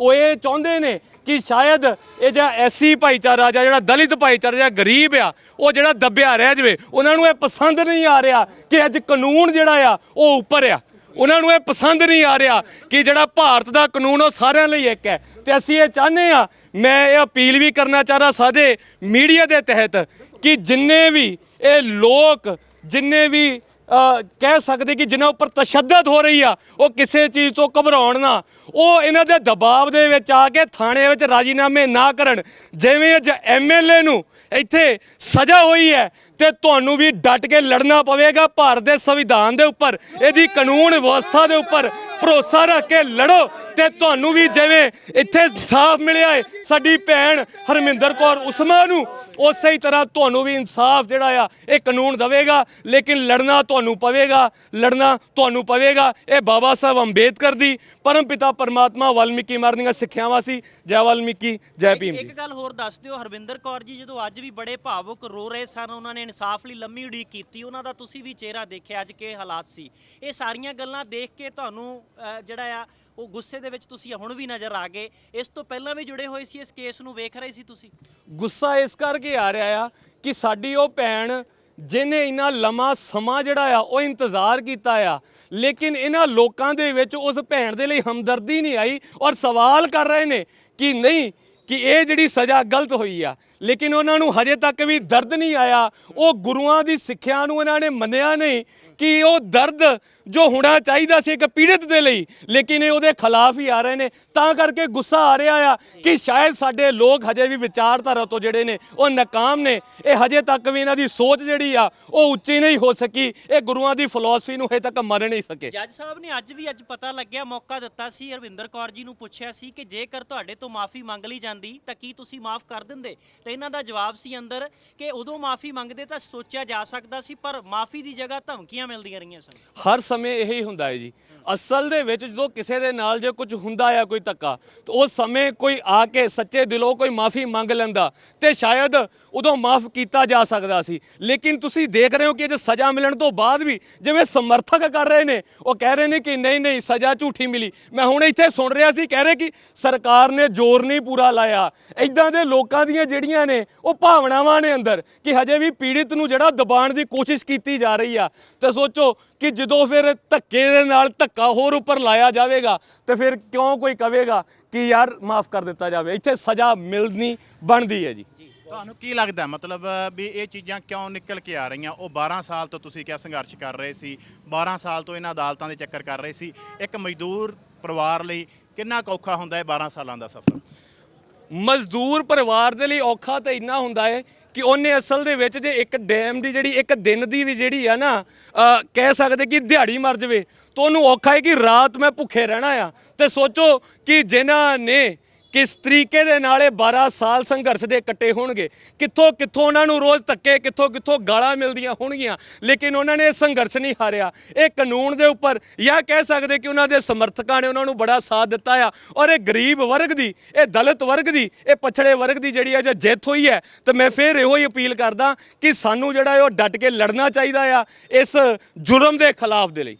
ਉਹ ਇਹ ਚਾਹੁੰਦੇ ਨੇ ਕਿ ਸ਼ਾਇਦ ਇਹ ਜਿਹੜਾ ਐਸੀ ਭਾਈਚਾਰਾ ਜਾਂ ਜਿਹੜਾ ਦਲਿਤ ਭਾਈਚਾਰਾ ਜਾਂ ਗਰੀਬ ਆ, ਉਹ ਜਿਹੜਾ ਦੱਬਿਆ ਰਹਿ ਜਾਵੇ। ਉਹਨਾਂ ਨੂੰ ਇਹ ਪਸੰਦ ਨਹੀਂ ਆ ਰਿਹਾ ਕਿ ਅੱਜ ਕਾਨੂੰਨ ਜਿਹੜਾ ਆ, ਉਹ ਉੱਪਰ ਆ। ਉਹਨਾਂ ਨੂੰ ਇਹ ਪਸੰਦ ਨਹੀਂ ਆ ਰਿਹਾ ਕਿ ਜਿਹੜਾ ਭਾਰਤ ਦਾ ਕਾਨੂੰਨ ਉਹ ਸਾਰਿਆਂ ਲਈ ਇੱਕ ਹੈ। ਤੇ ਅਸੀਂ ਇਹ ਚਾਹੁੰਦੇ ਆ ਮੈਂ ਇਹ ਅਪੀਲ ਵੀ ਕਰਨਾ ਚਾਹ ਸਾਡੇ ਮੀਡੀਆ ਦੇ ਤਹਿਤ ਕਿ ਜਿੰਨੇ ਵੀ ਇਹ ਲੋਕ, ਜਿੰਨੇ ਵੀ ਕਹਿ ਸਕਦੇ ਕਿ ਜਿਨ੍ਹਾਂ ਉੱਪਰ ਤਸ਼ੱਦਦ ਹੋ ਰਹੀ ਆ, ਉਹ ਕਿਸੇ ਚੀਜ਼ ਤੋਂ ਘਬਰਾਉਣ ਨਾ। ਉਹ ਇਹਨਾਂ ਦੇ ਦਬਾਅ ਦੇ ਵਿੱਚ ਆ ਕੇ ਥਾਣੇ ਵਿੱਚ ਰਾਜੀਨਾਮੇ ਨਾ ਕਰਨ। ਜਿਵੇਂ ਅੱਜ ਐਮਐਲਏ ਨੂੰ ਇੱਥੇ ਸਜ਼ਾ ਹੋਈ ਹੈ ਤੇ ਤੁਹਾਨੂੰ ਵੀ ਡਟ ਕੇ ਲੜਨਾ ਪਵੇਗਾ ਭਾਰਤ ਦੇ ਸੰਵਿਧਾਨ ਦੇ ਉੱਪਰ। ਇਹਦੀ ਕਾਨੂੰਨ ਵਿਵਸਥਾ ਦੇ ਉੱਪਰ ਭਰੋਸਾ ਰੱਖ ਕੇ ਲੜੋ। ਤੇ ਤੁਹਾਨੂੰ ਵੀ ਜਿਵੇਂ ਇੱਥੇ ਇਨਸਾਫ ਮਿਲਿਆ ਹੈ ਸਾਡੀ ਭੈਣ ਹਰਮਿੰਦਰ ਕੌਰ ਉਸਮਾ ਨੂੰ ਉਸੇ ਹੀ ਤਰ੍ਹਾਂ ਤੁਹਾਨੂੰ ਵੀ ਇਨਸਾਫ ਜਿਹੜਾ ਆ ਇਹ ਕਾਨੂੰਨ ਦਵੇਗਾ ਲੇਕਿਨ ਲੜਨਾ ਤੁਹਾਨੂੰ ਪਵੇਗਾ ਲੜਨਾ ਤੁਹਾਨੂੰ ਪਵੇਗਾ ਇਹ ਬਾਬਾ ਸਾਹਿਬ ਅੰਬੇਦਕਰ ਦੀ ਪਰਮ ਪਿਤਾ ਪਰਮਾਤਮਾ ਵਾਲਮੀਕੀ ਮਾਰਨੀਆਂ ਸਿੱਖਿਆਵਾਂ ਸੀ। ਜੈ ਵਾਲਮੀਕੀ ਜੈ ਭੀਮ ਇੱਕ ਗੱਲ ਹੋਰ ਦੱਸ ਦਿਓ ਹਰਵਿੰਦਰ ਕੌਰ ਜੀ ਜਦੋਂ ਅੱਜ ਵੀ ਬੜੇ ਭਾਵੁਕ ਰੋ ਰਹੇ ਸਨ ਉਹਨਾਂ ਨੇ ਇਨਸਾਫ ਲਈ ਲੰਮੀ ਉਡੀਕ ਕੀਤੀ ਉਹਨਾਂ ਦਾ ਤੁਸੀਂ ਵੀ ਚਿਹਰਾ ਦੇਖਿਆ ਅੱਜ ਕੀ ਹਾਲਾਤ ਸੀ। ਇਹ ਸਾਰੀਆਂ ਗੱਲਾਂ ਦੇਖ ਕੇ ਤੁਹਾਨੂੰ ਅਹ, ਜਿਹੜਾ ਆ ਉਹ ਗੁੱਸੇ ਦੇ ਵਿੱਚ ਤੁਸੀਂ ਹੁਣ ਵੀ ਨਜ਼ਰ ਆ ਗਏ। ਇਸ ਤੋਂ ਪਹਿਲਾਂ ਵੀ ਜੁੜੇ ਹੋਏ ਸੀ, ਇਸ ਕੇਸ ਨੂੰ ਵੇਖ ਰਹੇ ਸੀ ਤੁਸੀਂ? ਗੁੱਸਾ ਇਸ ਕਰਕੇ ਆ ਰਿਹਾ ਆ ਕਿ ਸਾਡੀ ਉਹ ਭੈਣ, ਜਿਹਨੇ ਇੰਨਾ ਲੰਮਾ ਸਮਾਂ ਜਿਹੜਾ ਆ, ਉਹ ਇੰਤਜ਼ਾਰ ਕੀਤਾ ਆ। ਲੇਕਿਨ ਇਹਨਾਂ ਲੋਕਾਂ ਦੇ ਵਿੱਚ ਉਸ ਭੈਣ ਦੇ ਲਈ ਹਮਦਰਦੀ ਨਹੀਂ ਆਈ ਔਰ ਸਵਾਲ ਕਰ ਰਹੇ ਨੇ ਕਿ ਨਹੀਂ, ਕਿ ਇਹ ਜਿਹੜੀ ਸਜ਼ਾ ਗਲਤ ਹੋਈ ਆ। ਲੇਕਿਨ ਉਹਨਾਂ ਨੂੰ ਹਜੇ ਤੱਕ ਵੀ ਦਰਦ ਨਹੀਂ ਆਇਆ। ਉਹ ਗੁਰੂਆਂ ਦੀ ਸਿੱਖਿਆ ਨੂੰ ਇਹਨਾਂ ਨੇ ਮੰਨਿਆ ਨਹੀਂ। ਕਿ ਉਹ ਦਰਦ ਜੋ ਹੋਣਾ ਚਾਹੀਦਾ ਸੀ ਇੱਕ ਪੀੜਤ ਦੇ ਲਈ, ਲੇਕਿਨ ਇਹ ਉਹਦੇ ਖਿਲਾਫ ਹੀ ਆ ਰਹੇ ਨੇ। ਤਾਂ ਕਰਕੇ ਗੁੱਸਾ ਆ ਰਿਹਾ ਆ ਕਿ ਸ਼ਾਇਦ ਸਾਡੇ ਲੋਕ ਹਜੇ ਵੀ ਵਿਚਾਰਧਾਰਾ ਤੋਂ ਜਿਹੜੇ ਨੇ, ਉਹ ਨਾਕਾਮ ਨੇ। ਇਹ ਹਜੇ ਤੱਕ ਵੀ ਇਹਨਾਂ ਦੀ ਸੋਚ ਜਿਹੜੀ ਆ, ਉਹ ਉੱਚੀ ਨਹੀਂ ਹੋ ਸਕੀ। ਇਹ ਗੁਰੂਆਂ ਦੀ ਫਿਲਾਸਫੀ ਨੂੰ ਹਜੇ ਤੱਕ ਮੰਨ ਨਹੀਂ ਸਕੇ। ਜੱਜ ਸਾਹਿਬ ਨੇ ਅੱਜ ਵੀ ਅੱਜ ਪਤਾ ਲੱਗਿਆ, ਮੌਕਾ ਦਿੱਤਾ ਸੀ। ਅਰਵਿੰਦਰ ਕੌਰ ਜੀ ਨੂੰ ਪੁੱਛਿਆ ਸੀ ਕਿ ਜੇਕਰ ਤੁਹਾਡੇ ਤੋਂ ਮਾਫੀ ਮੰਗ ਲਈ ਜਾਂਦੀ, ਤਾਂ ਕੀ ਤੁਸੀਂ ਮਾਫ ਕਰ ਦਿੰਦੇ? ਤੇ ਇਹਨਾਂ ਦਾ ਜਵਾਬ ਸੀ ਅੰਦਰ ਕਿ ਉਦੋਂ ਮਾਫੀ ਮੰਗਦੇ ਤਾਂ ਸੋਚਿਆ ਜਾ ਸਕਦਾ ਸੀ, ਪਰ ਮਾਫੀ ਦੀ ਜਗ੍ਹਾ ਧਮਕੀਆਂ ਮਿਲਦੀਆਂ ਰਹੀਆਂ ਸਨ। ਹਰ ਸਮੇਂ ਇਹੀ ਹੁੰਦਾ ਹੈ ਜੀ। ਅਸਲ ਦੇ ਵਿੱਚ ਜਦੋਂ ਕਿਸੇ ਦੇ ਨਾਲ ਜੇ ਕੁਝ ਹੁੰਦਾ ਆ ਕੋਈ ਧੱਕਾ, ਤਾਂ ਉਸ ਸਮੇਂ ਕੋਈ ਆ ਕੇ ਸੱਚੇ ਦਿਲੋਂ ਕੋਈ ਮਾਫੀ ਮੰਗ ਲੈਂਦਾ ਤੇ ਸ਼ਾਇਦ ਉਦੋਂ ਮਾਫ ਕੀਤਾ ਜਾ ਸਕਦਾ ਸੀ। ਲੇਕਿਨ ਤੁਸੀਂ ਦੇਖ ਰਹੇ ਹੋ ਕਿ ਜੇ ਸਜ਼ਾ ਮਿਲਣ ਤੋਂ ਬਾਅਦ ਵੀ ਜਿਵੇਂ ਸਮਰਥਕ ਕਰ ਰਹੇ ਨੇ, ਉਹ ਕਹਿ ਰਹੇ ਨੇ ਕਿ ਨਹੀਂ ਨਹੀਂ, ਸਜ਼ਾ ਝੂਠੀ ਮਿਲੀ। ਮੈਂ ਹੁਣ ਇੱਥੇ ਸੁਣ ਰਿਹਾ ਸੀ, ਕਹਿ ਰਹੇ ਕਿ ਸਰਕਾਰ ਨੇ ਜ਼ੋਰ ਨਹੀਂ ਪੂਰਾ ਲਾਇਆ। ਇਦਾਂ ਦੇ ਲੋਕਾਂ ਦੀਆਂ ਜਿਹੜੀਆਂ ਨੇ, ਉਹ ਭਾਵਨਾਵਾਂ ਨੇ ਅੰਦਰ ਕਿ ਹਜੇ ਵੀ ਪੀੜਿਤ ਨੂੰ ਜਿਹੜਾ ਦਬਾਉਣ ਦੀ ਕੋਸ਼ਿਸ਼ ਕੀਤੀ ਜਾ ਰਹੀ ਆ, ਤੇ ਸੋਚੋ ਕਿ ਜਦੋਂ ਫਿਰ ਧੱਕੇ ਦੇ ਨਾਲ ਧੱਕਾ ਹੋਰ ਉੱਪਰ ਲਾਇਆ ਜਾਵੇਗਾ ਤੇ ਫਿਰ ਕਿਉਂ ਕੋਈ ਕਵੇਗਾ ਕਿ ਯਾਰ ਮਾਫ ਕਰ ਦਿੱਤਾ ਜਾਵੇ ਇੱਥੇ ਸਜ਼ਾ ਮਿਲਣੀ ਬਣਦੀ ਹੈ ਜੀ। ਤੁਹਾਨੂੰ ਕੀ ਲੱਗਦਾ ਮਤਲਬ ਵੀ ਇਹ ਚੀਜ਼ਾਂ ਕਿਉਂ ਨਿਕਲ ਕੇ ਆ ਰਹੀਆਂ? ਉਹ 12 ਸਾਲ ਤੋਂ ਤੁਸੀਂ ਕਿਹਾ ਸੰਘਰਸ਼ ਕਰ ਰਹੇ ਸੀ? 12 ਸਾਲ ਤੋਂ ਇਹਨਾਂ ਅਦਾਲਤਾਂ ਦੇ ਚੱਕਰ ਕਰ ਰਹੇ ਸੀ? ਇੱਕ ਮਜ਼ਦੂਰ ਪਰਿਵਾਰ ਲਈ ਕਿੰਨਾ ਔਖਾ ਹੁੰਦਾ ਹੈ 12 ਸਾਲਾਂ ਦਾ ਸਫ਼ਰ? ਮਜ਼ਦੂਰ ਪਰਿਵਾਰ ਦੇ ਲਈ ਔਖਾ ਤਾਂ ਇੰਨਾ ਹੁੰਦਾ ਹੈ ਕਿ ਉਹਨੇ ਅਸਲ ਦੇ ਵਿੱਚ ਜੇ ਇੱਕ ਡੈਮ ਦੀ ਜਿਹੜੀ ਇੱਕ ਦਿਨ ਦੀ ਵੀ ਜਿਹੜੀ ਆ ਨਾ ਕਹਿ ਸਕਦੇ ਕਿ ਦਿਹਾੜੀ ਮਰ ਜਾਵੇ, ਤਾਂ ਉਹਨੂੰ ਔਖਾ ਹੈ ਕਿ ਰਾਤ ਮੈਂ ਭੁੱਖੇ ਰਹਿਣਾ ਆ। ਤੇ ਸੋਚੋ ਕਿ ਜਿਨ੍ਹਾਂ ਨੇ ਕਿਸ ਤਰੀਕੇ ਦੇ ਨਾਲ ਇਹ 12 ਸਾਲ ਸੰਘਰਸ਼ ਦੇ ਕੱਟੇ ਹੋਣਗੇ? ਕਿੱਥੋਂ ਕਿੱਥੋਂ ਉਹਨਾਂ ਨੂੰ ਰੋਜ਼ ਧੱਕੇ, ਕਿੱਥੋਂ ਕਿੱਥੋਂ ਗਾਲਾਂ ਮਿਲਦੀਆਂ ਹੋਣਗੀਆਂ? ਲੇਕਿਨ ਉਹਨਾਂ ਨੇ ਇਹ ਸੰਘਰਸ਼ ਨਹੀਂ ਹਾਰਿਆ। ਇਹ ਕਾਨੂੰਨ ਦੇ ਉੱਪਰ ਜਾਂ ਕਹਿ ਸਕਦੇ ਕਿ ਉਹਨਾਂ ਦੇ ਸਮਰਥਕਾਂ ਨੇ ਉਹਨਾਂ ਨੂੰ ਬੜਾ ਸਾਥ ਦਿੱਤਾ ਆ। ਔਰ ਇਹ ਗਰੀਬ ਵਰਗ ਦੀ, ਇਹ ਦਲਿਤ ਵਰਗ ਦੀ, ਇਹ ਪਛੜੇ ਵਰਗ ਦੀ ਜਿਹੜੀ ਆ ਜੇ ਜਿੱਤ ਹੋਈ ਹੈ, ਤਾਂ ਮੈਂ ਫਿਰ ਇਹੋ ਹੀ ਅਪੀਲ ਕਰਦਾ ਕਿ ਸਾਨੂੰ ਜਿਹੜਾ ਉਹ ਡਟ ਕੇ ਲੜਨਾ ਚਾਹੀਦਾ ਆ ਇਸ ਜ਼ੁਰਮ ਦੇ ਖਿਲਾਫ ਦੇ ਲਈ।